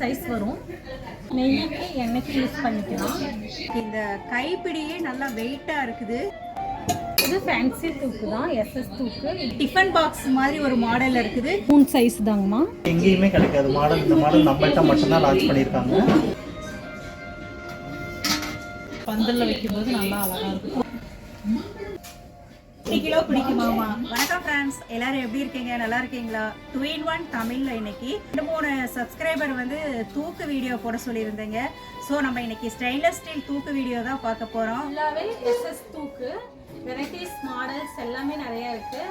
Size வரும். நெய்க்கு எண்ணெய்க்கு use பண்ணிக்கலாம். இந்த கைப்பிடியே நல்லா வெயிட்டாக இருக்குது. இது ஃபேன்சி தூக்கு தான் எஸ்எஸ் தூக்கு. டிஃபன் பாக்ஸ் மாதிரி ஒரு மாடல் இருக்குது. மூணு சைஸ் தாங்கம்மா. எங்கேயுமே கிடைக்காது. மாடல் இந்த மாடல் நம்மள்ட்ட மட்டும்தான் லான்ச் பண்ணியிருக்காங்க. பந்தலில் வைக்கும்போது நல்லா அழகாக இருக்கும். கிலோ பிடிக்குமாமா வணக்கம் ஃப்ரெண்ட்ஸ் எல்லாரும் எப்படி இருக்கீங்க? நல்லா இருக்கீங்களா? டூ இன் ஒன் தமிழ்ல இன்னைக்கு ரெண்டு மூணு சப்ஸ்கிரைபர் வந்து தூக்கு வீடியோ போட சொல்லியிருந்தேங்க. ஸோ நம்ம இன்னைக்கு ஸ்டெயின்லெஸ் ஸ்டீல் தூக்கு வீடியோ தான் பார்க்க போறோம். ஃபுல்லாகவே எஸ்எஸ் தூக்கு வெரைட்டிஸ் மாடல்ஸ் எல்லாமே நிறைய இருக்கு.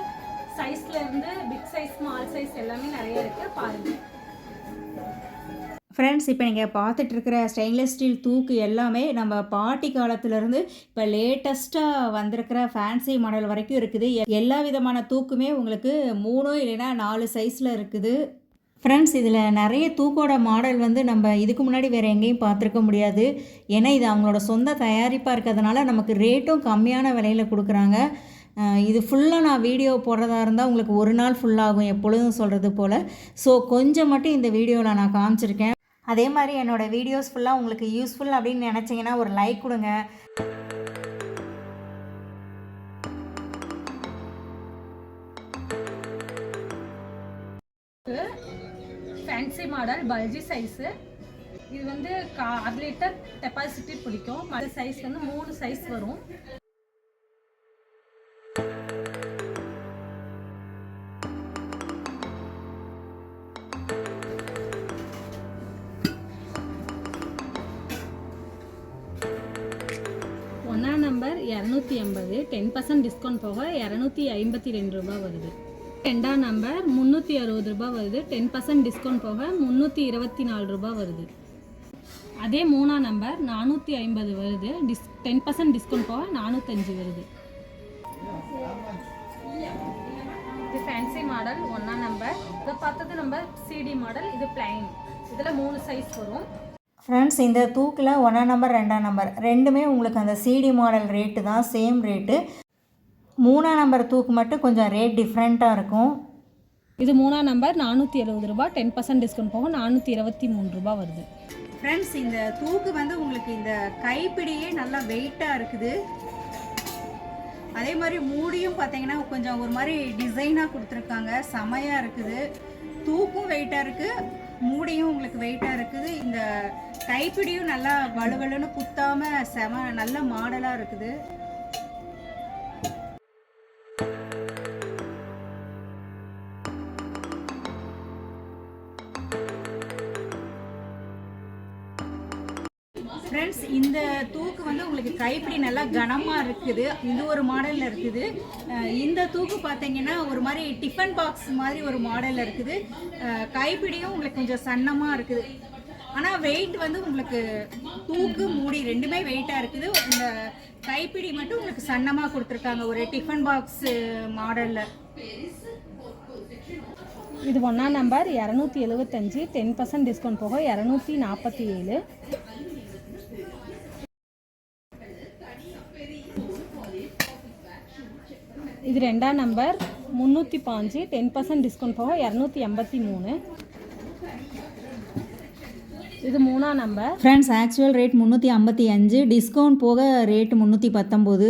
சைஸ்ல இருந்து பிக் சைஸ் ஸ்மால் சைஸ் எல்லாமே நிறைய இருக்கு. பாருங்க. ஃப்ரெண்ட்ஸ் இப்போ நீங்கள் பார்த்துட்ருக்கிற ஸ்டெயின்லெஸ் ஸ்டீல் தூக்கு எல்லாமே நம்ம பாட்டி காலத்துலேருந்து இப்போ லேட்டஸ்ட்டாக வந்திருக்கிற ஃபேன்சி மாடல் வரைக்கும் இருக்குது. எ- எல்லா விதமான தூக்குமே உங்களுக்கு மூணு இல்லைன்னா நாலு சைஸில் இருக்குது. ஃப்ரெண்ட்ஸ் இதில் நிறைய தூக்கோட மாடல் வந்து நம்ம இதுக்கு முன்னாடி வேறு எங்கேயும் பார்த்துருக்க முடியாது. ஏன்னா இது அவங்களோட சொந்த தயாரிப்பாக இருக்கிறதுனால நமக்கு ரேட்டும் கம்மியான விலையில் கொடுக்குறாங்க. இது ஃபுல்லாக நான் வீடியோ போடுறதா இருந்தால் உங்களுக்கு ஒரு நாள் ஃபுல்லாகும் எப்பொழுதும் சொல்கிறது போல். ஸோ கொஞ்சம் மட்டும் இந்த வீடியோவில் நான் காமிச்சிருக்கேன். அதே மாதிரி என்னோடய வீடியோஸ் ஃபுல்லாக உங்களுக்கு யூஸ்ஃபுல் அப்படின்னு நினச்சிங்கன்னா ஒரு லைக் கொடுங்க. ஃபேன்சி மாடல் பல்ஜி சைஸு இது வந்து கா அரை லிட்டர் கெப்பாசிட்டி பிடிக்கும். மற்ற சைஸ் வந்து மூணு சைஸ் வரும். நம்பர் இரநூத்தி எண்பது டென் பர்சன்ட் டிஸ்கவுண்ட் போக இரநூத்தி ஐம்பத்தி ரெண்டு ரூபாய் வருது. ரெண்டாம் நம்பர் முந்நூற்றி அறுபது ரூபாய் வருது டென் பர்சன்ட் டிஸ்கவுண்ட் போக முந்நூற்றி இருபத்தி நாலு ரூபாய் வருது. அதே மூணாம் நம்பர் நானூற்றி ஐம்பது வருது டிஸ் டென் பர்சன்ட் டிஸ்கவுண்ட் போக நானூற்றஞ்சு வருது. இது ஃபேன்சி மாடல் ஒன்றாம் நம்பர் இதை பார்த்தது நம்ம சிடி மாடல் இது பிளைன் இதில் மூணு சைஸ் வரும். ஃப்ரெண்ட்ஸ் இந்த தூக்கில் ஒன்றாம் நம்பர் ரெண்டாம் நம்பர் ரெண்டுமே உங்களுக்கு அந்த சிடி மாடல் ரேட்டு தான் சேம் ரேட்டு மூணாம் நம்பர் தூக்கு மட்டும் கொஞ்சம் ரேட் டிஃப்ரெண்ட்டாக இருக்கும். இது மூணாம் நம்பர் நானூற்றி எழுபது ரூபாய் டென் பர்சன்ட் டிஸ்கவுண்ட் போக நானூற்றி இருபத்தி மூணு ரூபாய் வருது. ஃப்ரெண்ட்ஸ் இந்த தூக்கு வந்து உங்களுக்கு இந்த கைப்பிடியே நல்லா வெயிட்டாக இருக்குது. அதே மாதிரி மூடியும் பார்த்தீங்கன்னா கொஞ்சம் ஒரு மாதிரி டிசைனாக கொடுத்துருக்காங்க. செமையாக இருக்குது. தூக்கும் வெயிட்டாக இருக்குது மூடியும் உங்களுக்கு வெயிட்டாக இருக்குது. இந்த கைப்பிடியும் நல்லா வலுவலுன்னு குத்தாம செம நல்ல மாடலாக இருக்குது. ஃப்ரெண்ட்ஸ் இந்த தூக்கு வந்து உங்களுக்கு கைப்பிடி நல்லா கனமாக இருக்குது. இது ஒரு மாடலில் இருக்குது. இந்த தூக்கு பார்த்தீங்கன்னா ஒரு மாதிரி டிஃபன் பாக்ஸ் மாதிரி ஒரு மாடலில் இருக்குது. கைப்பிடியும் உங்களுக்கு கொஞ்சம் சன்னமாக இருக்குது. ஆனால் வெயிட் வந்து உங்களுக்கு தூக்கு மூடி ரெண்டுமே வெயிட்டாக இருக்குது. இந்த கைப்பிடி மட்டும் உங்களுக்கு சன்னமாக கொடுத்துருக்காங்க. ஒரு டிஃபன் பாக்ஸ் மாடலில் இது ஒன்றாம் நம்பர் இரநூத்தி எழுபத்தஞ்சு டென் பர்சன்ட் டிஸ்கவுண்ட் போக இரநூத்தி நாற்பத்தி ஏழு. இது ரெண்டாம் நம்பர் முந்நூற்றி பாஞ்சு டென் பர்சன்ட் டிஸ்கவுண்ட் போக இரநூத்தி எண்பத்தி மூணு. இது மூணாம் நம்பர் ஃப்ரெண்ட்ஸ் ஆக்சுவல் ரேட் முந்நூற்றி ஐம்பத்தி அஞ்சு டிஸ்கவுண்ட் போக ரேட் முந்நூற்றி பத்தொம்போது.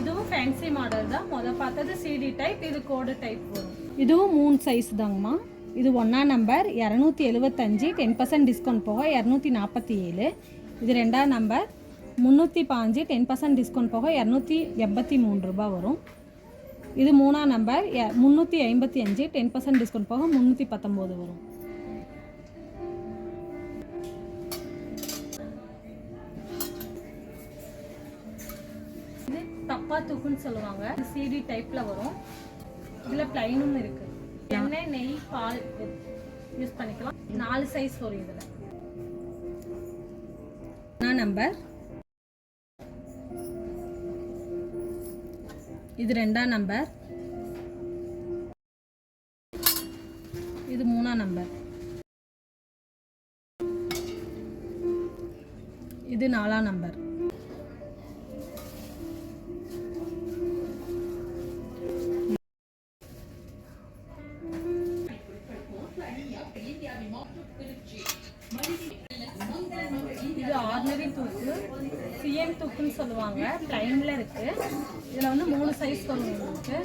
இதுவும் ஃபேன்சி மாடல் தான். முத பார்த்தது சிடி டைப் இது கோடு டைப் வரும் இதுவும் மூணு சைஸ் தாங்கம்மா. இது ஒன்றாம் நம்பர் இரநூத்தி எழுபத்தஞ்சு டென் பர்சன்ட் டிஸ்கவுண்ட் போக இரநூத்தி நாற்பத்தி ஏழு. இது ரெண்டாம் நம்பர் முந்நூற்றி பாஞ்சு டென் பர்சன்ட் டிஸ்கவுண்ட் போக இரநூத்தி எண்பத்தி மூணு ரூபாய் வரும். இது மூணாம் நம்பர். முந்நூற்றி ஐம்பத்தி அஞ்சு டென் பர்சன்ட் டிஸ்கவுண்ட் போக முந்நூற்றி பத்தொம்போது வரும். இது தப்பா தூக்குன்னு சொல்லுவாங்க. சிடி டைப்ல வரும். இதுல பிளைனும் இருக்கு. எண்ணெய் நெய் பால் யூஸ் பண்ணிக்கலாம். நாலு சைஸ் வரும் இதுல. நம்பர். இது ரெண்டாம் நம்பர். இது மூணாம் நம்பர். இது நாலாம் நம்பர். இது ஆர்டினரி தூக்கு. சிஎம் தூக்குன்னு சொல்லுவாங்க. ப்ளைனில் இருக்குது இதில் வந்து மூணு சைஸ் வரும் உங்களுக்கு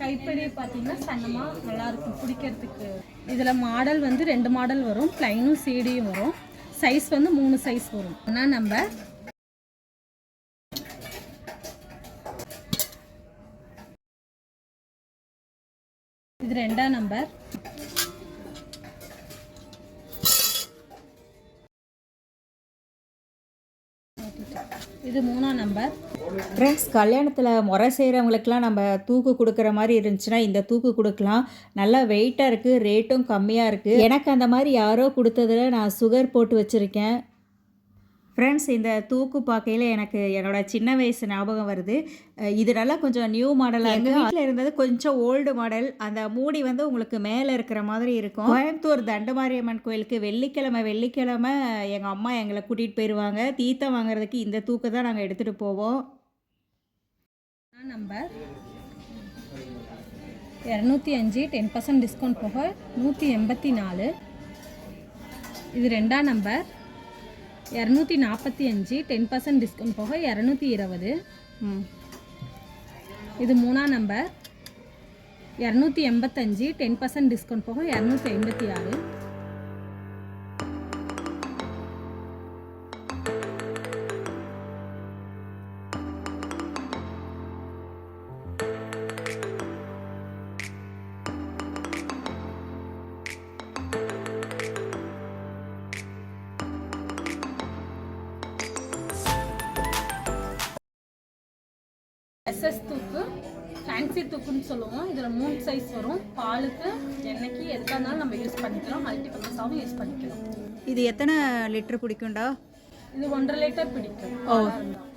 கைப்பிடி பார்த்தீங்கன்னா சன்னமாக நல்லாயிருக்கும் பிடிக்கிறதுக்கு. இதில் மாடல் வந்து ரெண்டு மாடல் வரும். ப்ளைனும் சீடியும் வரும். சைஸ் வந்து மூணு சைஸ் வரும். ஒன்றா நம்பர் இது ரெண்டாம் நம்பர் இது மூணாம் நம்பர் ஃப்ரெண்ட்ஸ் கல்யாணத்தில் முறை செய்கிறவங்களுக்குலாம் நம்ம தூக்கு கொடுக்குற மாதிரி இருந்துச்சுன்னா இந்த தூக்கு கொடுக்கலாம். நல்லா வெயிட்டாக இருக்குது ரேட்டும் கம்மியாக இருக்குது எனக்கு அந்த மாதிரி யாரோ கொடுத்ததுல நான் சுகர் போட்டு வச்சுருக்கேன். ஃப்ரெண்ட்ஸ் இந்த தூக்கு பார்க்கையில் எனக்கு என்னோட சின்ன வயசு ஞாபகம் வருது. இது நல்லா கொஞ்சம் நியூ மாடலாக எங்கள் வீட்டில் இருந்தது கொஞ்சம் ஓல்டு மாடல் அந்த மூடி வந்து உங்களுக்கு மேலே இருக்கிற மாதிரி இருக்கும். கோயம்புத்தூர் தண்டமாரியம்மன் கோயிலுக்கு வெள்ளிக்கிழமை வெள்ளிக்கிழமை எங்கள் அம்மா எங்களை கூட்டிகிட்டு போயிடுவாங்க தீர்த்தம் வாங்குறதுக்கு இந்த தூக்கு தான் நாங்கள் எடுத்துகிட்டு போவோம். நம்பர் இரநூத்தி அஞ்சு டென் பர்சன்ட் டிஸ்கவுண்ட் போக நூற்றி எண்பத்தி நாலு. இது ரெண்டாம் நம்பர் இரநூத்தி நாற்பத்தி அஞ்சு டென் பர்சன்ட் டிஸ்கவுண்ட் போக இரநூத்தி இருபது. ம். இது மூணாம் நம்பர் இரநூத்தி எண்பத்தஞ்சு டென் பர்சன்ட் டிஸ்கவுண்ட் போக இரநூத்தி ஐம்பத்தி ஆறு. எஸ்எஸ் தூக்கு ஃபேன்சி தூக்குன்னு சொல்லுவோம். இதில் மூணு சைஸ் வரும். பாலுக்கு எண்ணெய்க்கு எதுக்காக இருந்தாலும் நம்ம யூஸ் பண்ணிக்கலாம் மல்டிபர்பஸாகவும் யூஸ் பண்ணிக்கலாம் இது எத்தனை லிட்டர் பிடிக்கும்டா இது ஒன்றரை லிட்டர் பிடிக்கும். ஓ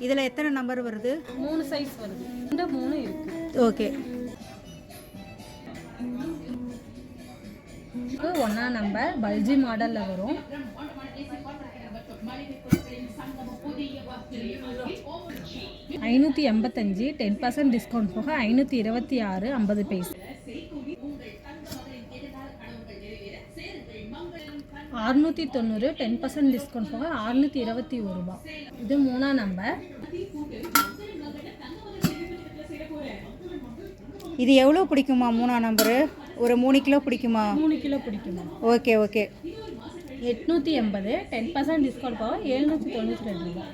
இதில் எத்தனை நம்பர் வருது? மூணு சைஸ் வருது. இந்த மூணு இருக்கு. ஓகே ஒன்றா நம்பர் பல்ஜி மாடலில் வரும். ஐநூற்றி எண்பத்தஞ்சு டென் பர்சன்ட் டிஸ்கவுண்ட் போக ஐநூற்றி இருபத்தி ஆறு ஐம்பது பைசா அறுநூற்றி தொண்ணூறு டென் பர்சன்ட் டிஸ்கவுண்ட் போக அறுநூற்றி இருபத்தி ஒரு ரூபா. இது மூணாம் நம்பர் இது எவ்வளோ பிடிக்குமா மூணாம் நம்பரு ஒரு மூணு கிலோ பிடிக்குமா? மூணு கிலோ பிடிக்குமா? Okay okay. எட்நூற்றி எண்பது டென் பர்சன்ட் டிஸ்கவுண்ட் போக எழுநூற்றி தொண்ணூற்றி ரெண்டு ரூபா.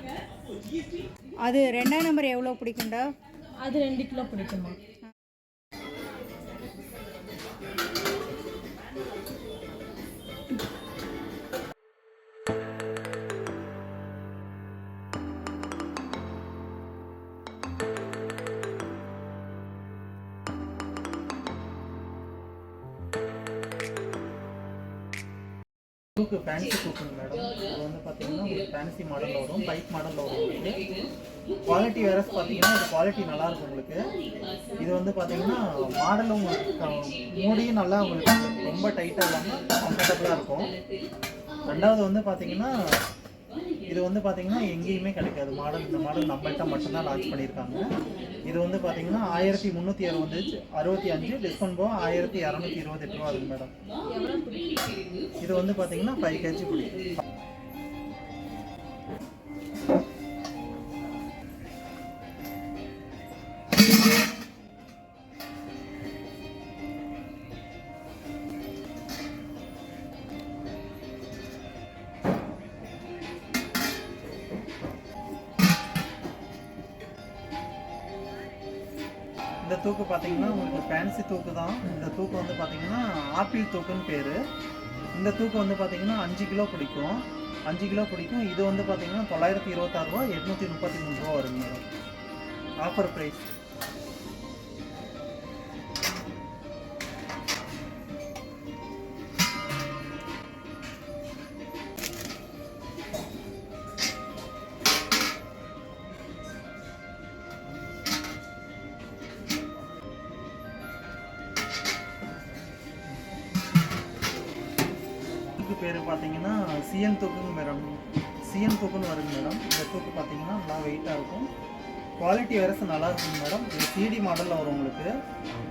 அது ரெண்டாம் நம்பர் எவ்வளோ பிடிக்கும்டா? அது ரெண்டு கிலோ பிடிக்குமா தூக்கு ஃபேன்சி தூக்குங்க மேடம் இது வந்து பார்த்தீங்கன்னா உங்களுக்கு ஃபேன்சி மாடலில் வரும். பைக் மாடலில் வரும் உங்களுக்கு. குவாலிட்டி வேற பார்த்தீங்கன்னா இது குவாலிட்டி நல்லா இருக்கும் உங்களுக்கு. இது வந்து பார்த்தீங்கன்னா மாடலும் உங்களுக்கு மூடியும் நல்லா உங்களுக்கு ரொம்ப டைட்டாக இல்லாமல் கம்ஃபர்டபுளாக இருக்கும். ரெண்டாவது வந்து பார்த்தீங்கன்னா இது வந்து பார்த்தீங்கன்னா எங்கேயுமே கிடைக்காது. மாடல் இந்த மாடல் நம்மள்கிட்ட மட்டும்தான் லான்ச் பண்ணியிருக்காங்க. இது வந்து பார்த்தீங்கன்னா ஆயிரத்தி முந்நூற்றி அறுபது அறுபத்தி அஞ்சு டிஸ்கவுண்ட் போக ஆயிரத்தி இரநூத்தி இருபத்தெட்டு ரூபா ஆகுது மேடம் இது வந்து பார்த்தீங்கன்னா ஃபைவ் கேஜி பிடிக்கும் தூக்கு பார்த்தீங்கன்னா உங்களுக்கு ஃபேன்சி தூக்கு தான் இந்த தூக்கு வந்து பார்த்தீங்கன்னா ஆப்பிள் தூக்குன்னு பேர். இந்த தூக்கு வந்து பார்த்தீங்கன்னா அஞ்சு கிலோ பிடிக்கும். அஞ்சு கிலோ பிடிக்கும். இது வந்து பார்த்தீங்கன்னா தொள்ளாயிரத்தி இருபத்தாறு ரூபா எட்நூற்றி முப்பத்தி மூணு ரூபா வருங்க. ஆஃபர் ப்ரைஸ் பேர் பார்த்தீங்கன்னா சிஎன் தூக்குங்க மேடம். சிஎன் தூக்குன்னு வருங்க மேடம். இந்த தூக்கு பார்த்தீங்கன்னா நல்லா வெயிட்டாக இருக்கும். குவாலிட்டி வேறசு நல்லா இருக்குங்க மேடம். இது சிடி மாடலில் வரும் உங்களுக்கு.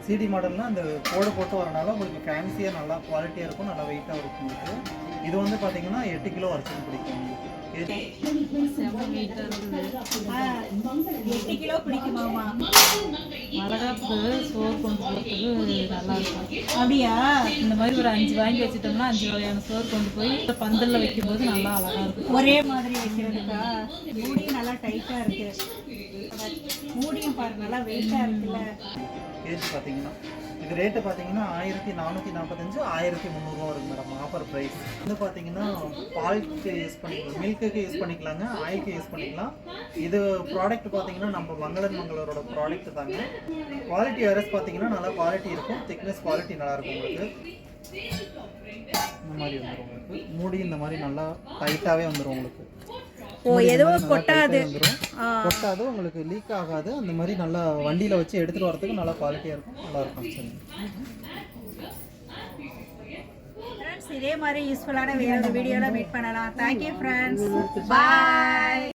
சிடி மாடல்னால் அந்த கோடு போட்டு வரனால உங்களுக்கு ஃபேன்சியாக நல்லா குவாலிட்டியாக இருக்கும் நல்லா வெயிட்டாக இருக்கும் உங்களுக்கு. இது வந்து பார்த்தீங்கன்னா எட்டு கிலோ வரைக்கும் பிடிக்கும். எட்டு கிலோ பிடிக்குமாமா? வளகாப்புக்கு சோறு கொண்டு போகிறதுக்கு நல்லா இருக்கும். அப்படியா? இந்த மாதிரி ஒரு அஞ்சு வாங்கி வச்சுட்டோம்னா அஞ்சு வகையான சோறு கொண்டு போய் பந்தலில் வைக்கும்போது நல்லா அழகாக இருக்கும். ஒரே மாதிரி வைக்கிறதுக்கா? மூடியும் நல்லா டைட்டா இருக்கு. மூடியும் பாரு நல்லா வெயிட்டா இருக்குல்ல. கேஜி பார்த்தீங்கன்னா இது ரேட்டு பார்த்தீங்கன்னா ஆயிரத்தி நானூற்றி நாற்பத்தஞ்சு ஆயிரத்தி முந்நூறுரூவா வரும் மேடம் ஆஃபர் ப்ரைஸ் வந்து பார்த்தீங்கன்னா பால்க்கு யூஸ் பண்ணிக்கலாம் மில்க்குக்கு யூஸ் பண்ணிக்கலாங்க ஆயிலுக்கு யூஸ் பண்ணிக்கலாம். இது ப்ராடக்ட் பார்த்தீங்கன்னா நம்ம மங்களன் மங்களரோட ப்ராடக்ட் தாங்க. குவாலிட்டி வேறஸ் பார்த்தீங்கன்னா நல்லா குவாலிட்டி இருக்கும் திக்னஸ் குவாலிட்டி நல்லாயிருக்கும் உங்களுக்கு. இந்த மாதிரி வந்துடும் உங்களுக்கு. மூடி இந்த மாதிரி நல்லா டைட்டாகவே வந்துடும் உங்களுக்கு. ஓ எதுவும் கொட்டாது. கொட்டாது உங்களுக்கு லீக் ஆகாது. அந்த மாதிரி நல்லா வண்டியில் வச்சு எடுத்துகிட்டு வரதுக்கு நல்லா குவாலிட்டியாக இருக்கும். நல்லா இருக்கும் சரி இதே மாதிரி யூஸ்ஃபுல்லான வேற வீடியோவில் மீட் பண்ணலாம். Thank you friends bye